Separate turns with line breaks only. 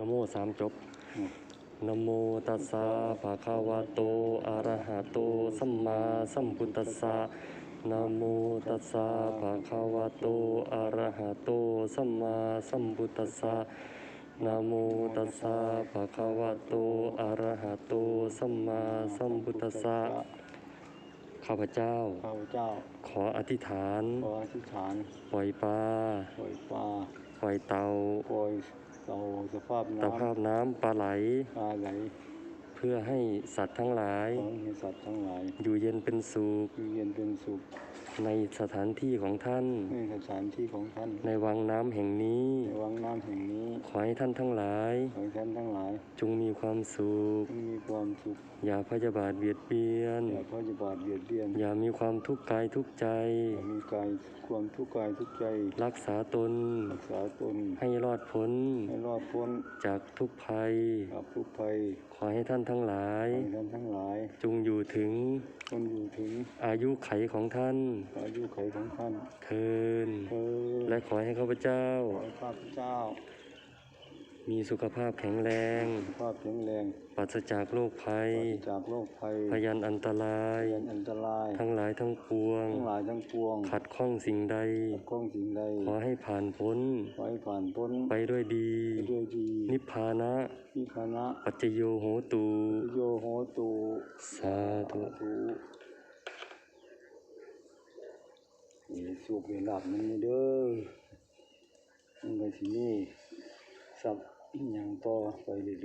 นะโมสามจบ
อืม
นะโมตัสสะภะคะวะโตอะระหะโตสัมมาสัมพุทธัสสะนะโมตัสสะภะคะวะโตอะระหะโตสัมมาสัมพุทธัสสะนะโมตัสสะภะคะวะโตอะระหะโตสัมมาสัมพุทธัสสะข้าพเจ้า
ข้าพเจ้า
ขออธิษฐาน
ขออธิษฐาน
ปล่อยปลา
ปล่อยปลา
ปล่อยเต่า
ปล่อย เต่าสภาพ
ตะ
น้ำ
ภาพน้ำปลาไหล
ปลาไหล
เพื่อให้สัตว์ทั้งหลาย
ของให้สัตว์ทั้งหลาย
อยู่เย็นเป็นสุข
อยู่เย็นเป็นสุข
ในสถานที่ของท่าน
ในสถานที่ของท่าน
ในวังน้ำแห่งนี้
ในวังน้ำแห่งนี้
ขอ ให้ท่านทั้งหลาย
ขอให้ท่านทั้งหลาย
จงมีความสุข
จงมีความสุข
อย่าพยาบาทเบียดเบียน
อย่าพยาบาทเบียดเบียน
อย่ามีความทุกข์กายทุกข์ใจ
อย่ามีกายความทุกข์กายทุกข์ใจ
รักษาตน
รักษาตน
ให้รอดพ้น
ให้รอดพ้น
จากทุกภัย
จากทุกภัย
ขอให้ท่านทั้งหลาย
ขอให้ท่านทั้งหลาย
จงอยู่ถึง
จนอยู่ถึง
อายุไขของท่าน
อายุไขของท่าน
เทิน
เธอ
และขอให้ข้าพเจ้า
ขอให้ข้าพเจ้า
มีสุขภาพแข็งแรง
สุขภาพแข็งแรง
ปราศจากโรคภัย
ปราศจากโรคภัย
พยันอันตราย
เรียนอันตราย
ทั้งหลายทั้งปวง
ทั้งหลายทั้งปวง
ขัดข้องสิ่งใด
ขัดข้องสิ่งใด
ขอให้ผ่านพ้น
ขอให้ผ่านพ้น
ไปด้วยดี
ไปด้วยดี
นิพพานะ
นิพพานะ
ปัจจโยโหตู
โยโหตุ
สาธุ
ธุมีสุขเวลาบมันนี่เด้อมันก็สิมีสับ อีห